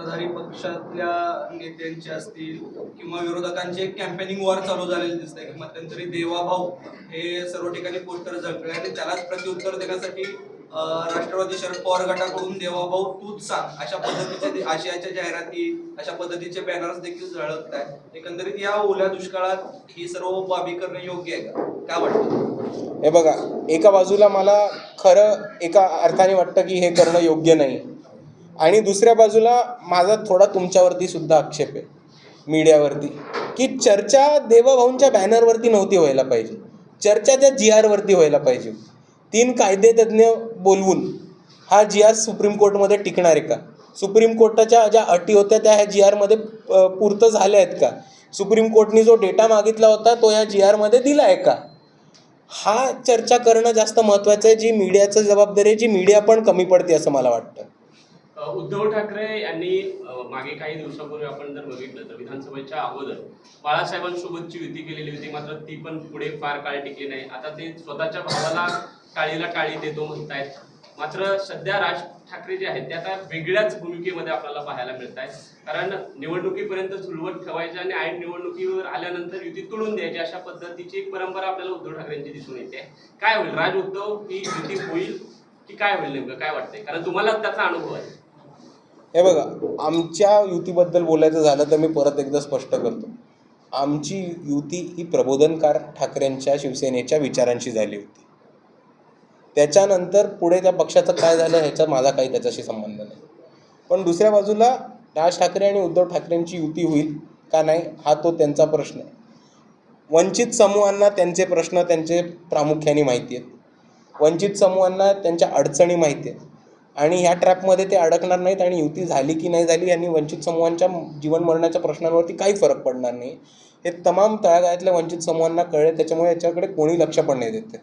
सत्ताधारी पक्षातल्या नेत्यांचे असतील किंवा विरोधकांचे एक कॅम्पेनिंग वॉर चालू झालेलं दिसतंय की मध्यंतरी देवाभाऊ हे सर्व ठिकाणी पोस्टर झळकले आणि त्यालाच प्रत्युत्तर देण्यासाठी राष्ट्रवादी शरद पवार गटाकडून देवाभाऊ तूच सांग अशा पद्धतीचे आशियाच्या आशयाच्या जाहिराती अशा पद्धतीचे बॅनर्स देखील झळकत आहेत एकंदरीत या ओल्या दुष्काळात ही सर्व बाबी करणं योग्य आहे का? काय वाटतं? हे बघा एका बाजूला मला खरं एका अर्थाने वाटतं की हे करणं योग्य नाही. आणि दुसऱ्या बाजूला माझा थोडा तुमच्यावरती सुद्धा आक्षेप आहे. मीडियावरती. की चर्चा देवभाऊंच्या बॅनरवरती नव्हती व्हायला पाहिजे. चर्चा त्या जी आरवरती व्हायला पाहिजे. तीन कायदेतज्ञ बोलवून हा जी आर सुप्रीम कोर्टमध्ये टिकणार आहे का? सुप्रीम कोर्टाच्या ज्या अटी होत्या त्या ह्या जी आरमध्ये पूर्त झाल्या आहेत का? सुप्रीम कोर्टने जो डेटा मागितला होता तो ह्या जी आरमध्ये दिला आहे का? हा चर्चा करणं जास्त महत्त्वाचं आहे जी मीडियाचं जबाबदारी आहे जी मीडिया पण कमी पडते असं मला वाटतं. उद्धव ठाकरे यांनी मागे काही दिवसापूर्वी आपण जर बघितलं तर विधानसभेच्या अगोदर बाळासाहेबांसोबतची युती केलेली होती मात्र ती पण पुढे फार काळ टिकली नाही. आता ते स्वतःच्या भावाला टाळीला टाळी देतो म्हणतायत. मात्र सध्या राज ठाकरे जे आहेत ते आता वेगळ्याच भूमिकेमध्ये आपल्याला पाहायला मिळत आहेत कारण निवडणुकीपर्यंत झुलवत ठेवायचे आणि ऐन निवडणुकीवर आल्यानंतर युती तोडून द्यायची अशा पद्धतीची एक परंपरा आपल्याला उद्धव ठाकरेंची दिसून येते. काय होईल? राज उद्धव ही युती होईल की काय होईल नेमकं? काय वाटतंय? कारण तुम्हाला त्याचा अनुभव आहे. हे बघा आमच्या युतीबद्दल बोलायचं झालं तर मी परत एकदा स्पष्ट करतो. आमची युती ही प्रबोधनकार ठाकरेंच्या शिवसेनेच्या विचारांशी झाली होती. त्याच्यानंतर पुढे त्या पक्षाचं काय झालं ह्याचा माझा काही त्याच्याशी संबंध नाही. पण दुसऱ्या बाजूला राज ठाकरे आणि उद्धव ठाकरेंची युती होईल का नाही हा तो त्यांचा प्रश्न आहे. वंचित समूहांना त्यांचे प्रश्न त्यांचे प्रामुख्याने माहिती आहेत. वंचित समूहांना त्यांच्या अडचणी माहिती आहेत. आणि ह्या ट्रॅपमध्ये ते अडकणार नाहीत आणि युती झाली की नाही झाली यांनी वंचित समूहांच्या जीवन मरणाच्या प्रश्नांवरती काही फरक पडणार नाही. हे तमाम तळागाळातल्या वंचित समूहांना कळले त्याच्यामुळे याच्याकडे कोणी लक्ष पण नाही देते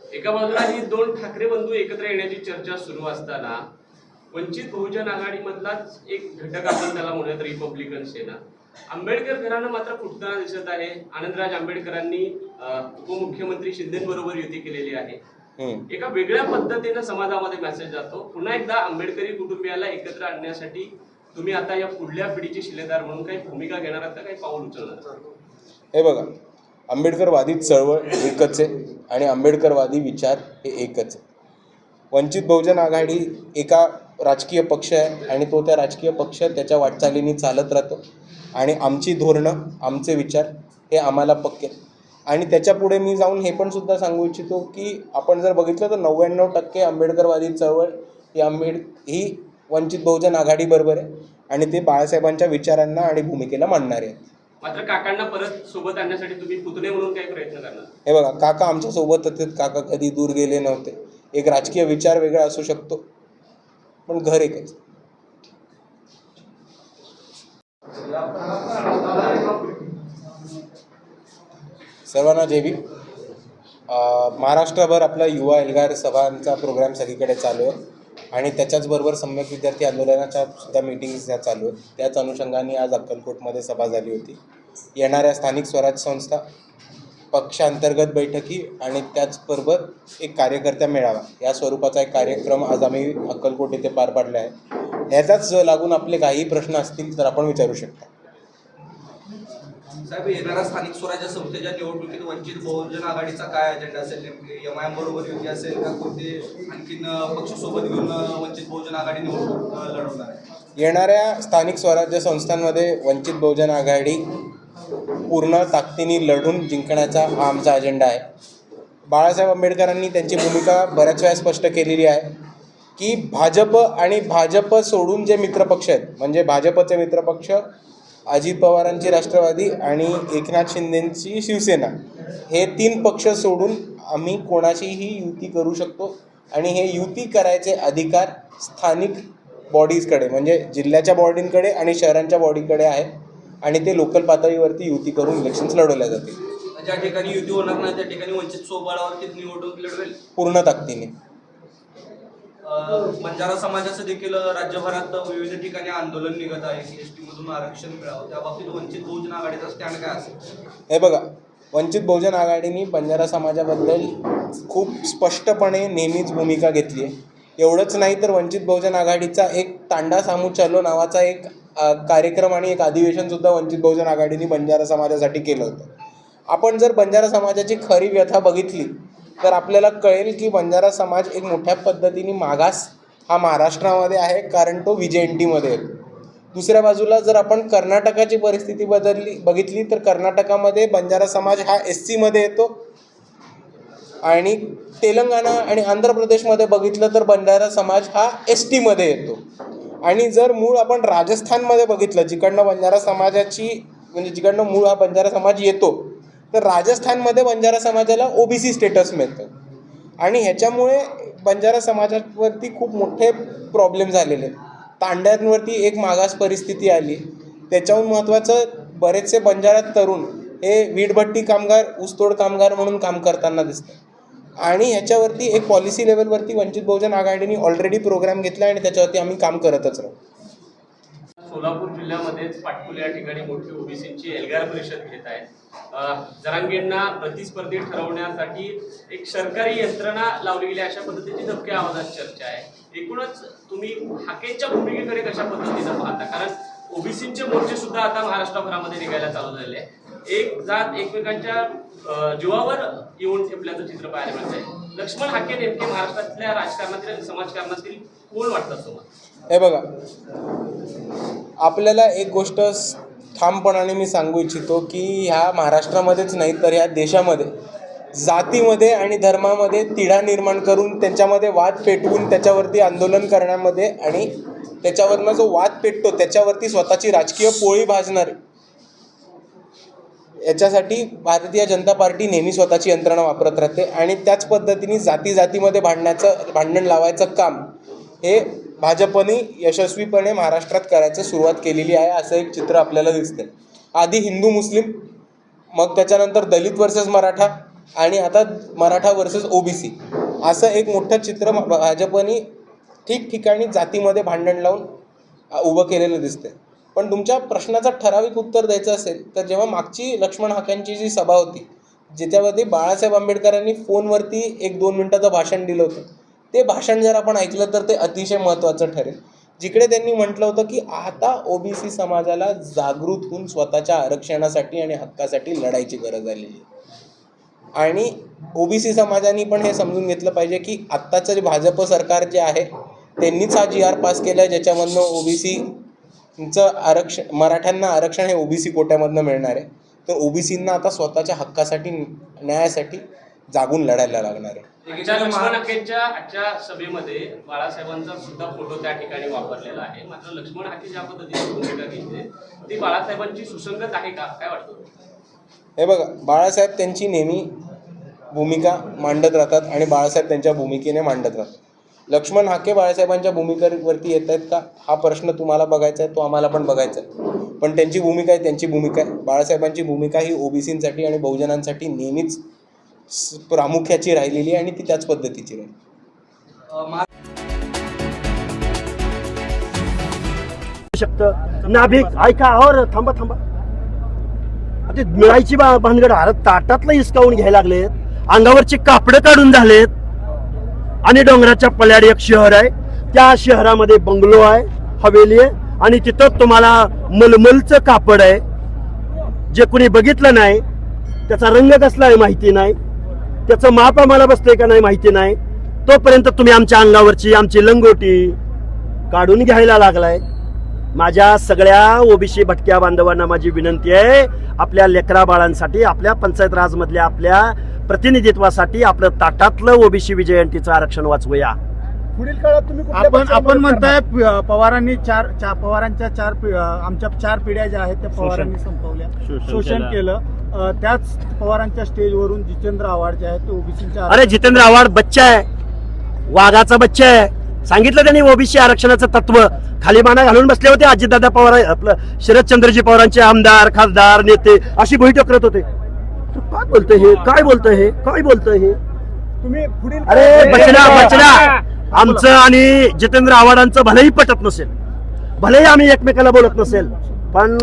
एका बाजूला ही दोन ठाकरे बंधू एकत्र येण्याची चर्चा सुरू असताना वंचित बहुजन आघाडीमधलाच एक घटक आपण त्याला म्हणूयात रिपब्लिकन सेना. आंबेडकर घराणं मात्र फुटताना दिसत आहे. आनंदराज आंबेडकरांनी उपमुख्यमंत्री शिंदेबरोबर युती केलेली आहे. एका वेगळ्या पद्धतीनं समाजामध्ये मेसेज जातो. पुन्हा एकदा आंबेडकरी कुटुंबियाला एकत्र आणण्यासाठी तुम्ही आता या पुढल्या पिढीचे शिलेदार म्हणून काही भूमिका घेणार आहात काही पाऊल उचलणार? हे बघा आंबेडकरवादी चळवळ एकच आहे आणि आंबेडकरवादी विचार हे एकच आहे. वंचित बहुजन आघाडी एका राजकीय पक्ष आहे आणि तो त्या राजकीय पक्ष त्याच्या वाटचालीने चालत राहतो. आणि आमची धोरणं आमचे विचार हे आम्हाला पक्के. आहेत. आणि त्याच्यापुढे मी जाऊन हे पण सुद्धा सांगू इच्छितो की आपण जर बघितलं तर नव्याण्णव टक्के आंबेडकरवादी चळवळ ही आंबेड ही वंचित बहुजन आघाडीबरोबर आहे. आणि ते बाळासाहेबांच्या विचारांना आणि भूमिकेला मांडणारे आहेत. मात्र काकांना परत सोबत आणण्यासाठी तुम्ही पुतणे म्हणून काही प्रयत्न करणार? हे बघा काका आमच्यासोबत होते. काका कधी दूर गेले नव्हते. एक राजकीय विचार वेगळा असू शकतो. पण घर एकच. सर्वांना जेवी महाराष्ट्रभर आपला युवा एल्गार सभांचा प्रोग्राम सगळीकडे चालू आहे. आणि त्याच्याचबरोबर सम्यक विद्यार्थी आंदोलनाच्या सुद्धा मीटिंग्स ह्या चालू आहेत. त्याच अनुषंगाने आज अक्कलकोटमध्ये सभा झाली होती. येणाऱ्या स्थानिक स्वराज्य संस्था पक्षांतर्गत बैठकी आणि त्याचबरोबर एक कार्यकर्ता मेळावा. या स्वरूपाचा एक कार्यक्रम आज आम्ही अक्कलकोट येथे पार पाडला आहे. ह्याचाच लागून आपले काही प्रश्न असतील तर आपण विचारू शकता. साहेब येणाऱ्या स्थानिक स्वराज्य संस्थेच्या निवडणुकीत वंचित बहुजन आघाडीचा काय अजेंडा असेल नेमकी? एम आय एम बरोबर युती असेल का? कोणते आणखीन अं, पक्ष सोबत घेऊन वंचित बहुजन आघाडी निवडणूक लढवणार आहे? येणाऱ्या स्थानिक स्वराज्य संस्थांमध्ये वंचित बहुजन आघाडी पूर्ण ताकदीने लढून जिंकण्याचा हा आमचा अजेंडा आहे. बाळासाहेब आंबेडकरांनी त्यांची भूमिका बऱ्याच वेळा स्पष्ट केलेली आहे की भाजप आणि भाजप सोडून जे मित्रपक्ष आहेत म्हणजे भाजपचे मित्रपक्ष अजित पवारांची राष्ट्रवादी आणि एकनाथ शिंदेंची शिवसेना. हे तीन पक्ष सोडून आम्ही कोणाशीही युती करू शकतो आणि हे युती करायचे अधिकार स्थानिक बॉडीजकडे म्हणजे जिल्ह्याच्या बॉडींकडे आणि शहरांच्या बॉडीकडे आहे आणि ते लोकल पातळीवरती युती करून इलेक्शन्स लढवल्या जातील. ज्या ठिकाणी युती होणार नाही त्या ठिकाणी वंचित सोबळावरती निवडणूक लढवेल. पूर्ण ताकदीने. बंजारा समाजाचं देखील राज्यभरात विविध ठिकाणी आंदोलन निघत आहे. की एस मधून आरक्षण मिळावं. त्या बाबतीत वंचित बहुजन आघाडीचा स्टँड काय असेल? हे बघा वंचित बहुजन आघाडीने बंजारा समाजाबद्दल खूप स्पष्टपणे नेहमीच भूमिका घेतली आहे. एवढंच नाही तर वंचित बहुजन आघाडीचा एक तांडा सामू चलो नावाचा एक कार्यक्रम आणि एक अधिवेशनसुद्धा वंचित बहुजन आघाडीने बंजारा समाजासाठी केलं होतं. आपण जर बंजारा समाजाची खरी व्यथा बघितली तर आपल्याला कळेल की बंजारा समाज एक मोठ्या पद्धतीने मागास हा महाराष्ट्रामध्ये आहे कारण तो व्ही एन येतो दुसऱ्या बाजूला जर आपण कर्नाटकाची परिस्थिती बदलली बघितली तर कर्नाटकामध्ये बंजारा समाज हा एस सीमध्ये येतो. आणि तेलंगणा आणि आंध्र प्रदेशमध्ये बघितलं तर बंजारा समाज हा एस टीमध्ये येतो. आणि जर मूळ आपण राजस्थानमध्ये बघितलं जिकडनं बंजारा समाजाची म्हणजे जिकडनं मूळ हा बंजारा समाज येतो तर राजस्थानमध्ये बंजारा समाजाला ओबीसी स्टेटस मिळतं. आणि ह्याच्यामुळे बंजारा समाजावरती खूप मोठे प्रॉब्लेम झालेले आहेत. तांड्यांवरती एक मागास परिस्थिती आली. त्याच्याहून महत्त्वाचं बरेचसे बंजारा तरुण हे वीटभट्टी कामगार ऊसतोड कामगार म्हणून काम करताना दिसतात. आणि ह्याच्यावरती एक पॉलिसी लेवलवरती वंचित बहुजन आघाडीने ऑलरेडी प्रोग्राम घेतला आणि त्याच्यावरती आम्ही काम करतच राहू. सोलापूर जिल्ह्यामध्येच पाटकुले या ठिकाणी मोठी ओबीसींची एल्गार परिषद घेत आहे. जरांगेंना प्रतिस्पर्धी ठरवण्यासाठी एक सरकारी यंत्रणा लावली गेली अशा पद्धतीची धमक्या आवाजात चर्चा आहे. एकूणच तुम्ही हाकेच्या भूमिकेकडे कशा पद्धतीनं पाहता? कारण ओबीसींचे मोर्चे सुद्धा आता महाराष्ट्रभरामध्ये निघायला चालू झाले आहे एक जात एकमेकांच्या जीवावर येऊन ठेपल्याचं चित्र पाहायला मिळत आहे लक्ष्मण हाके नेमके महाराष्ट्रातल्या राजकारणातील समाजकारणातील कोण वाटतात तुम्हाला? हे बघा. आपल्याला एक गोष्ट ठामपणाने मी सांगू इच्छितो की ह्या महाराष्ट्रामध्येच नाही तर ह्या देशामध्ये जातीमध्ये आणि धर्मामध्ये तिढा निर्माण करून त्यांच्यामध्ये वाद पेटवून त्याच्यावरती आंदोलन करण्यामध्ये आणि त्याच्यावरनं जो वाद पेटतो त्याच्यावरती स्वतःची राजकीय पोळी भाजणारे. याच्यासाठी भारतीय जनता पार्टी नेहमी स्वतःची यंत्रणा वापरत राहते आणि त्याच पद्धतीने जाती जातीमध्ये भांडण्याचं भांडण लावायचं काम हे भाजपने यशस्वीपणे महाराष्ट्रात करायचं सुरुवात केलेली आहे असं एक चित्र आपल्याला दिसते आधी हिंदू मुस्लिम मग त्याच्यानंतर दलित वर्सेस मराठा आणि आता मराठा वर्सेस ओबीसी असं एक मोठं चित्र भाजपने ठिकठिकाणी जातीमध्ये भांडण लावून उभं केलेलं दिसतंय. पण तुमच्या प्रश्नाचं ठराविक उत्तर द्यायचं असेल तर जेव्हा मागची लक्ष्मण हाकांची जी सभा होती ज्याच्यावरती बाळासाहेब आंबेडकरांनी फोनवरती एक दोन मिनटाचं भाषण दिलं होतं ते भाषण जर आपण ऐकलं तर ते अतिशय महत्त्वाचं ठरेल. जिकडे त्यांनी म्हटलं होतं की आता ओबीसी समाजाला जागृत होऊन स्वतःच्या आरक्षणासाठी आणि हक्कासाठी लढायची गरज आलेली आहे. आणि ओबीसी समाजाने पण हे समजून घेतलं पाहिजे की आत्ताचं जे भाजप सरकार जे आहे त्यांनीच हा जी आर पास केला आहे ज्याच्यामधनं ओबीसीचं आरक्षण मराठ्यांना आरक्षण हे ओबीसी कोट्यामधनं मिळणार आहे. तर ओबीसींना आता स्वतःच्या हक्कासाठी न्यायासाठी जागून लढायला लागणार आहे. आजच्या सभेमध्ये बाळासाहेबांचा सुद्धा फोटो त्या ठिकाणी वापरलेला आहे. मात्र लक्ष्मण हाके ज्या पद्धतीने भूमिका घेतली ती बाळासाहेबांची सुसंगत आहे का? काय वाटतं? हे बघा बाळासाहेब त्यांची नेहमी भूमिका मांडत राहतात आणि बाळासाहेब त्यांच्या भूमिकेने मांडत राहतात. लक्ष्मण हाके बाळासाहेबांच्या भूमिकेवरती येत आहेत का? हा प्रश्न तुम्हाला बघायचा आहे तो आम्हाला पण बघायचा आहे. पण त्यांची भूमिका आहे त्यांची भूमिका आहे. बाळासाहेबांची भूमिका ही ओबीसींसाठी आणि बहुजनांसाठी नेहमीच प्रामुख्याची राहिलेली आहे आणि ती त्याच पद्धतीची राहिली. अं, शकतं नाभिक ऐका और थांबा थांबा. ते मिळायची बा भानगड अरे ताटातलं हिसकावून घ्यायला लागलेत. अंगावरचे कापडं काढून झालेत. आणि डोंगराच्या पल्याड एक शहर आहे. त्या शहरामध्ये बंगलो आहे हवेली आहे. आणि तिथं तुम्हाला मलमलचं कापड आहे. जे कुणी बघितलं नाही त्याचा रंग कसला आहे माहिती नाही. त्याचं माप आम्हाला बसतंय का नाही माहिती नाही. तोपर्यंत तुम्ही आमच्या अंगावरची आमची लंगोटी काढून घ्यायला लागलाय. माझ्या सगळ्या ओबीसी भटक्या बांधवांना माझी विनंती आहे आपल्या लेकरा बाळांसाठी आपल्या पंचायत राजमधल्या आपल्या प्रतिनिधित्वासाठी आपलं ताटातलं ओबीसी विजयंतीचं आरक्षण वाचवूया. पुढील काळात तुम्ही कुठल्या आपण पक्षाला आपण मदत म्हणताय? प- पवारांनी चार चार पवारांच्या चार पि- आमच्या चार पिढ्या ज्या आहेत त्या पवारांनी संपवल्या. शोषण शोषण केलं. केलं. अं, त्याच पवारांच्या स्टेजवरून जितेंद्र आव्हाड जे आहेत ते ओबीसीच्या अरे जितेंद्र आव्हाड बच्चा आहे. वाघाचा बच्चा आहे. सांगितलं त्यांनी ओबीसी आरक्षणाचं तत्व. खाली माना घालून बसले होते अजितदादा पवार आपलं शरदचंद्रजी पवारांचे आमदार खासदार नेते अशी भुई करत होते. तर काय बोलतोय हे? काय बोलतोय हे? काय बोलतोय हे? तुम्ही पुढील अरे काळात- बचना बचना! आमचं आणि जितेंद्र आव्हाडांचं भलेही पटत नसेल भलेही आम्ही एकमेकाला बोलत नसेल पण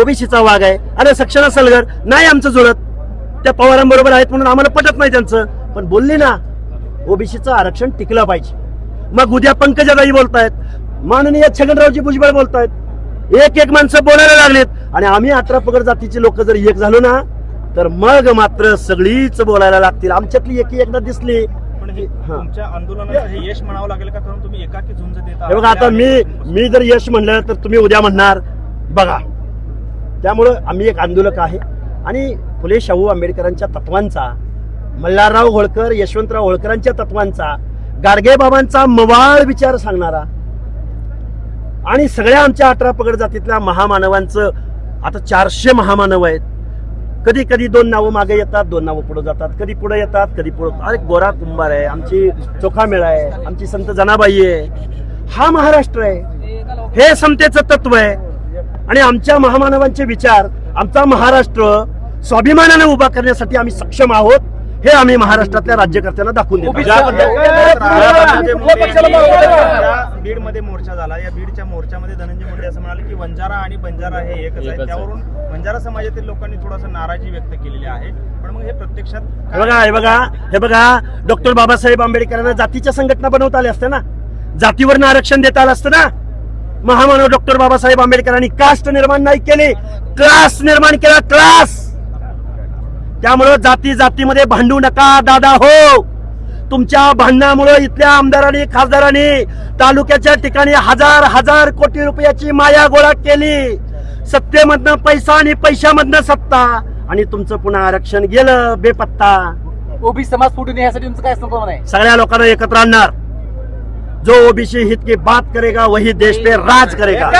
ओबीसीचा वाघ आहे अरे सक्षणा सलगर नाही आमचं जुळत. त्या पवारांबरोबर आहेत म्हणून आम्हाला पटत नाही त्यांचं. पण बोलली ना ओबीसीचं आरक्षण टिकलं पाहिजे. मग उद्या पंकजाताई बोलतायत माननीय छगनरावजी भुजबळ बोलतायत. एक एक माणसं बोलायला लागलेत. आणि आम्ही अठरा पगड जातीचे लोक जर एक झालो ना तर मग मात्र सगळीच बोलायला लागतील. आमच्यातली एकी एकदा दिसली. पण हे. तुमच्या यश म्हणावं लागेल का? कारण तुम्ही एकाकी झुंज देता हे बघा आता मी मी जर यश म्हणलं तर तुम्ही उद्या म्हणणार बघा. त्यामुळं आम्ही एक आंदोलक आहे. आणि फुले शाहू आंबेडकरांच्या तत्वांचा मल्हारराव होळकर यशवंतराव होळकरांच्या तत्वांचा गाडगे बाबांचा मवाळ विचार सांगणारा आणि सगळ्या आमच्या अठरा पगड जातीतल्या महामानवांचं आता चारशे महामानव आहेत. कधी कधी दोन नावं मागे येतात दोन नावं पुढे जातात. कधी पुढे येतात कधी पुढे अरे गोरा कुंभार आहे आमची चोखामेळा आहे आमची संत जनाबाई आहे. हा महाराष्ट्र आहे. हे समतेचं तत्व आहे. आणि आमच्या महामानवांचे विचार आमचा महाराष्ट्र स्वाभिमानाने उभा करण्यासाठी आम्ही सक्षम आहोत. हे आम्ही महाराष्ट्रातल्या राज्यकर्त्यांना दाखवून देतो. बीडमध्ये मोर्चा झाला या बीडच्या मोर्चामध्ये धनंजय मुंडे असं म्हणाले की वंजारा आणि बंजारा हे एकच आहे. त्यावरून बंजारा समाजातील लोकांनी थोडासा नाराजी व्यक्त केलेली आहे. पण मग हे प्रत्यक्षात हे बघा हे बघा हे बघा डॉक्टर बाबासाहेब आंबेडकरांना जातीच्या संघटना बनवता आल्या असत्या ना? जातीवरनं आरक्षण देता आलं असतं ना? महामानव डॉक्टर बाबासाहेब आंबेडकरांनी कास्ट निर्माण नाही केली. क्लास निर्माण केला क्लास त्यामुळं जाती जातीमध्ये भांडू नका दादा हो. तुमच्या भांडणामुळं इथल्या आमदारांनी खासदारांनी तालुक्याच्या ठिकाणी हजार हजार कोटी रुपयाची माया गोळा केली. सत्तेमधनं पैसा आणि पैशामधनं सत्ता आणि तुमचं पुन्हा आरक्षण गेलं बेपत्ता. ओबीसी समाज फुटून यासाठी तुमचं काय संकल्पना आहे सगळ्या लोकांना एकत्र आणणार. जो ओबीसी हित की बात करेगा वही देश पे राज करेगा.